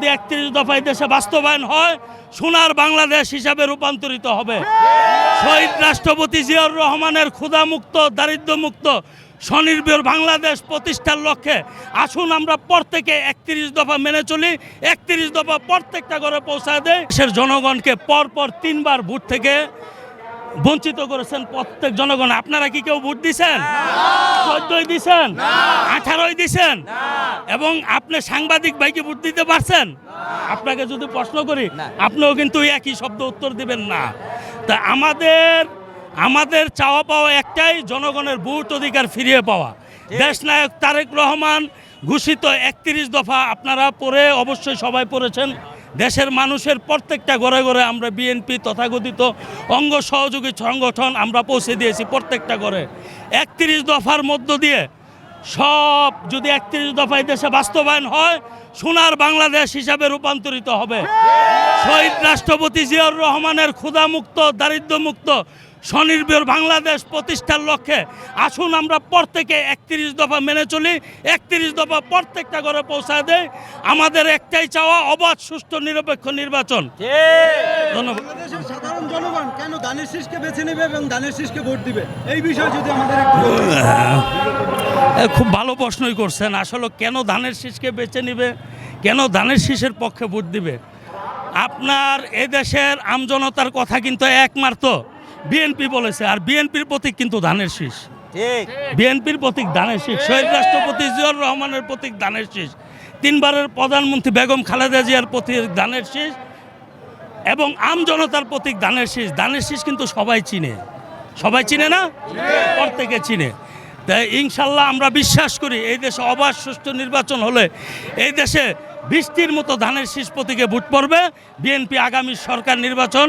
যদি একত্রিশ দফায় দেশে বাস্তবায়ন হয়, সোনার বাংলাদেশ হিসাবে রূপান্তরিত হবে। শহীদ রাষ্ট্রপতি জিয়াউর রহমানের ক্ষুধামুক্ত, দারিদ্র্যমুক্ত, স্বনির্ভর বাংলাদেশ প্রতিষ্ঠার লক্ষ্যে আসুন আমরা প্রত্যেকে একত্রিশ দফা মেনে চলি, একত্রিশ দফা প্রত্যেকটা ঘরে পৌঁছায় দেয় দেশের জনগণকে পরপর তিনবার ভোট থেকে বঞ্চিত করেছেন প্রত্যেক জনগণ। আপনারা কি কেউ ভোট দিছেন? চোদ্দই দিছেন? আঠারোই দিছেন? এবং আপনি সাংবাদিক ভাইকে ভোট দিতে পারছেন? আপনাকে যদি প্রশ্ন করি আপনিও কিন্তু একই শব্দ উত্তর দিবেন না। তা আমাদের আমাদের চাওয়া পাওয়া একটাই জনগণের ভোট অধিকার ফিরিয়ে পাওয়া। দেশনায়ক তারেক রহমান ঘোষিত একত্রিশ দফা আপনারা পড়ে অবশ্যই সবাই পড়েছেন। দেশের মানুষের প্রত্যেকটা ঘরে ঘরে আমরা বিএনপি তথাকথিত অঙ্গ সহযোগী সংগঠন আমরা পৌঁছে দিয়েছি প্রত্যেকটা ঘরে। একত্রিশ দফার মধ্য দিয়ে সব যদি একত্রিশ দফায় দেশে বাস্তবায়ন হয়, সোনার বাংলাদেশ হিসাবে রূপান্তরিত হবে। শহীদ রাষ্ট্রপতি জিয়াউর রহমানের ক্ষুধামুক্ত, দারিদ্র্যমুক্ত স্বনির্ভর বাংলাদেশ প্রতিষ্ঠার লক্ষ্যে আসুন আমরা প্রত্যেকে একত্রিশ দফা মেনে চলি একত্রিশ দফা প্রত্যেকটা ঘরে পৌঁছায় দেয় আমাদের একটাই চাওয়া অবাধ সুষ্ঠু নিরপেক্ষ নির্বাচন। ধন্যবাদ। বাংলাদেশের সাধারণ জনগণ কেন দানের শীষকে বেছে নেবে এবং দানের শীষকে ভোট দিবে? এই বিষয়ে যদি আমাদের খুব ভালো প্রশ্নই করছেন। আসলে কেন ধানের শীষকে বেছে নিবে? কেন ধানের শীষের পক্ষে ভোট দিবে? আপনার এদেশের আমজনতার কথা কিন্তু একমাত্র বিএনপি বলেছে আর বিএনপির প্রতীক কিন্তু ধানের শীষ। ঠিক। বিএনপির প্রতীক ধানের শীষ শহীদ রাষ্ট্রপতি জিয়াউর রহমানের প্রতীক ধানের শীষ তিনবারের প্রধানমন্ত্রী বেগম খালেদা জিয়ার প্রতীক ধানের শীষ এবং আম জনতার প্রতীক ধানের শীষ। ধানের শীষ কিন্তু সবাই চিনে। সবাই চিনে না? প্রত্যেকে চিনে। তাই ইনশাল্লাহ আমরা বিশ্বাস করি এই দেশে অবাধ সুষ্ঠু নির্বাচন হলে এই দেশে বৃষ্টির মতো ধানের শীষ প্রতীকে ভোট পড়বে। বিএনপি আগামী সরকার নির্বাচন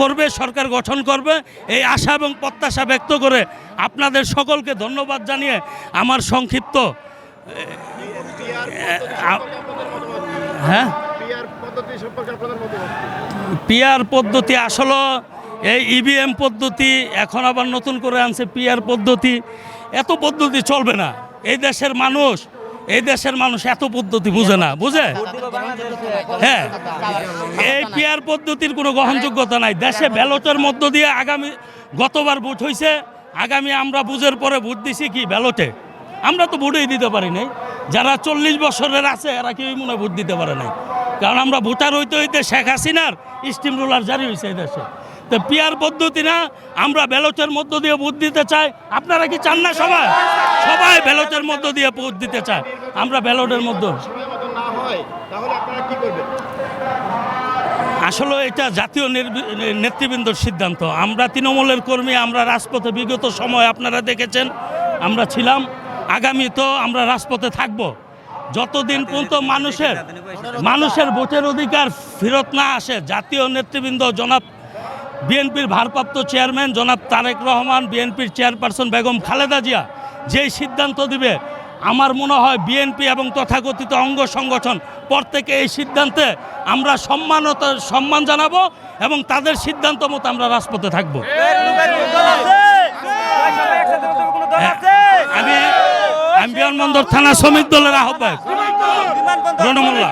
করবে, সরকার গঠন করবে। এই আশা এবং প্রত্যাশা ব্যক্ত করে আপনাদের সকলকে ধন্যবাদ জানিয়ে আমার সংক্ষিপ্ত হ্যাঁ? পিআর পদ্ধতি আসলে, এই ইভিএম পদ্ধতি, এখন আবার নতুন করে আনছে পিআর পদ্ধতি। এত পদ্ধতি চলবে না। এই দেশের মানুষ এই দেশের মানুষ এত পদ্ধতি বুঝে না, বুঝে? হ্যাঁ। এই পিআর পদ্ধতির কোনো গ্রহণযোগ্যতা নাই। দেশে ব্যালটের মধ্য দিয়ে আগামী, গতবার ভোট হয়েছে আগামী আমরা বুঝের পরে ভোট দিছি কি ব্যালটে? আমরা তো ভোটই দিতে পারি নাই। যারা চল্লিশ বছরের আছে, এরা কেউই মনে ভোট দিতে পারে নাই। কারণ আমরা ভোটার হইতে হইতে শেখ হাসিনার স্টিম রোলার জারি হয়েছে এই দেশে। তো পিয়ার পদ্ধতি না, আমরা ব্যালটের মধ্য দিয়ে ভোট দিতে চাই। আপনারা কি চান না সবাই? সবাই ব্যালটের মধ্য দিয়ে ভোট দিতে চায়। আমরা ব্যালটের মধ্য। আসলে এটা জাতীয় নেতৃবৃন্দর সিদ্ধান্ত। আমরা তৃণমূলের কর্মী, আমরা রাজপথে বিগত সময় আপনারা দেখেছেন, আমরা ছিলাম। আগামী তো আমরা রাজপথে থাকব। যতদিন পর্যন্ত মানুষের মানুষের ভোটের অধিকার ফেরত না আসে, জাতীয় নেতৃবৃন্দ জনাব বিএনপির ভারপ্রাপ্ত চেয়ারম্যান জনাব তারেক রহমান বিএনপির চেয়ারপারসন বেগম খালেদা জিয়া যেই সিদ্ধান্ত দিবে আমার মনে হয় বিএনপি এবং তথাকথিত অঙ্গ সংগঠন প্রত্যেকে এই সিদ্ধান্তে আমরা সম্মানত সম্মান জানাব এবং তাদের সিদ্ধান্ত মতো আমরা রাজপথে থাকব। আমি আমি বিমানবন্দর থানা শ্রমিক দলের আহ্বায়ক রণমোল্লা